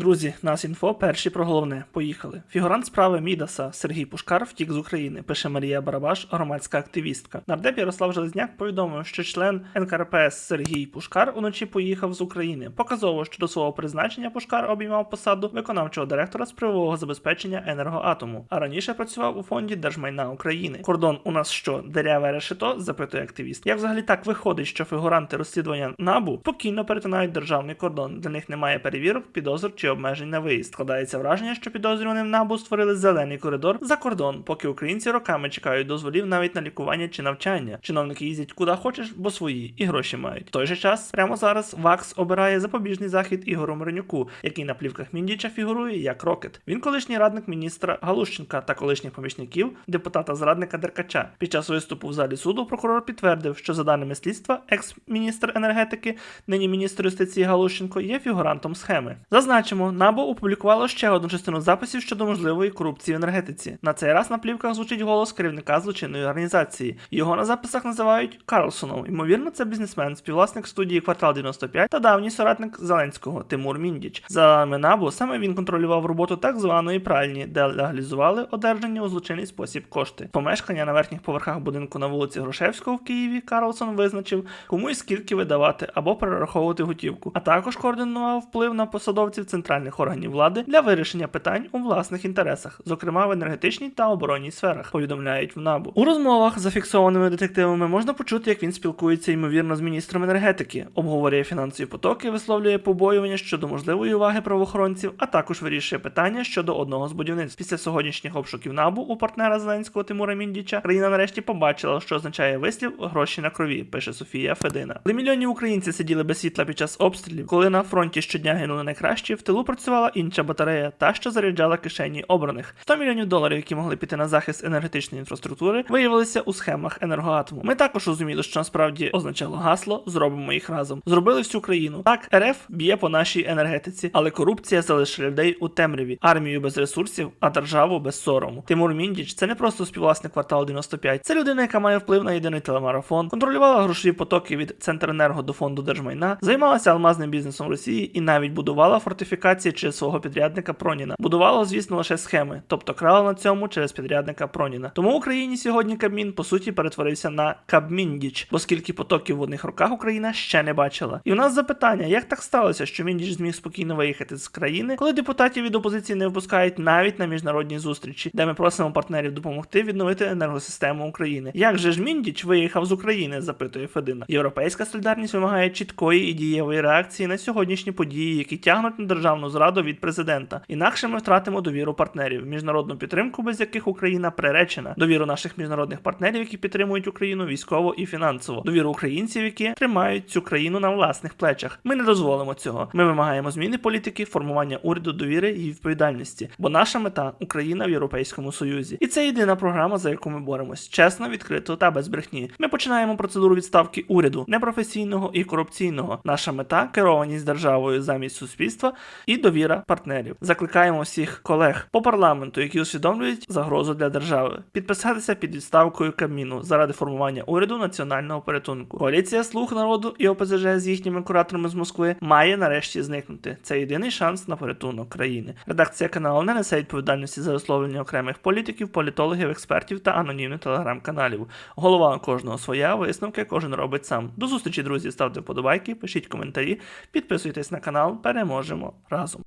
Друзі, нас інфо, перші про головне. Поїхали. Фігурант справи Мідаса Сергій Пушкар втік з України, пише Марія Барабаш, громадська активістка. Нардеп Ярослав Железняк повідомив, що член НКРПС Сергій Пушкар уночі поїхав з України. Показово, що до свого призначення Пушкар обіймав посаду виконавчого директора з правового забезпечення енергоатому, а раніше працював у фонді Держмайна України. Кордон у нас що, дереве решето? запитує активіст. Як взагалі так виходить, що фігуранти розслідування НАБУ спокійно перетинають державний кордон? Для них немає перевірок, підозр чи обмежень на виїзд. Складається враження, що підозрюваним НАБУ створили зелений коридор за кордон, поки українці роками чекають дозволів навіть на лікування чи навчання. Чиновники їздять куди хочеш, бо свої і гроші мають. В той же час прямо зараз ВАКС обирає запобіжний захід Ігору Миронюку, який на плівках Міндіча фігурує як Рокет. Він колишній радник міністра Галущенка та колишніх помічників, депутата зрадника Деркача. Під час виступу в залі суду прокурор підтвердив, що за даними слідства, екс-міністр енергетики, нині міністр юстиції Галущенко, є фігурантом схеми. Зазначимо, НАБУ опублікувало ще одну частину записів щодо можливої корупції в енергетиці. На цей раз на плівках звучить голос керівника злочинної організації. Його на записах називають Карлсоном. Ймовірно, це бізнесмен, співвласник студії Квартал 95 та давній соратник Зеленського Тимур Міндіч. За НАБУ, саме він контролював роботу так званої пральні, де легалізували одержані у злочинний спосіб кошти. Помешкання на верхніх поверхах будинку на вулиці Грушевського в Києві Карлсон визначив, кому і скільки видавати або перераховувати готівку, а також координував вплив на посадовців центральних органів влади для вирішення питань у власних інтересах, зокрема в енергетичній та оборонній сферах, повідомляють в НАБУ. У розмовах зафіксованими детективами можна почути, як він спілкується ймовірно з міністром енергетики, обговорює фінансові потоки, висловлює побоювання щодо можливої уваги правоохоронців, а також вирішує питання щодо одного з будівництв. Після сьогоднішніх обшуків НАБУ у партнера Зеленського Тимура Міндіча країна нарешті побачила, що означає вислів гроші на крові, пише Софія Федина. Коли мільйонні українці сиділи без світла під час обстрілів, коли на фронті щодня гинули найкращі, в тилу працювала інша батарея, та що заряджала кишені обраних. 100 мільйонів доларів, які могли піти на захист енергетичної інфраструктури, виявилися у схемах енергоатому. Ми також розуміли, що насправді означало гасло зробимо їх разом. Зробили всю країну. Так, РФ б'є по нашій енергетиці, але корупція залишила людей у темряві, армію без ресурсів, а державу без сорому. Тимур Міндіч це не просто співвласник кварталу 95. Це людина, яка має вплив на єдиний телемарафон, контролювала грошові потоки від Центренерго до фонду держмайна, займалася алмазним бізнесом Росії і навіть будувала фортифікації через свого підрядника Проніна. Будувала, звісно, лише схеми, тобто крала на цьому через підрядника Проніна. Тому в Україні сьогодні Кабмін по суті перетворився на Кабміндіч, оскільки потоків в одних руках Україна ще не бачила. І у нас запитання: як так сталося, що Міндіч зміг спокійно виїхати з країни, коли депутатів від опозиції не випускають навіть на міжнародні зустрічі, де ми просимо партнерів допомогти відновити енергосистему України. Як же ж Міндіч виїхав з України? запитує Федина. Європейська солідарність вимагає чіткої і дієвої реакції на сьогоднішні події, які тягнуть на державну зраду від президента. Інакше ми втратимо довіру партнерів, міжнародну підтримку, без яких Україна приречена, довіру наших міжнародних партнерів, які підтримують Україну військово і фінансово, довіру українців, які тримають цю країну на власних плечах. Ми не дозволимо цього. Ми вимагаємо зміни політики, формування уряду довіри і відповідальності. Бо наша мета Україна в Європейському Союзі, і це єдина програма, за яку ми боремось. Чесно, відкрито та без брехні. Ми починаємо процедуру відставки уряду непрофесійного і корупційного. Наша мета керованість державою замість суспільства і довіра партнерів. Закликаємо всіх колег по парламенту, які усвідомлюють загрозу для держави, підписатися під відставкою Кабміну заради формування уряду національного порятунку. Коаліція слуг народу і ОПЗЖ з їхніми кураторами з Москви має нарешті зникнути. Це єдиний шанс на порятунок країни. Редакція каналу не несе відповідальності за висловлення окремих політиків, політологів, експертів та анонімних телеграм-каналів. Голова кожного своя, висновки кожен робить сам. До зустрічі, друзі. Ставте вподобайки, пишіть коментарі, підписуйтесь на канал. Переможемо разом.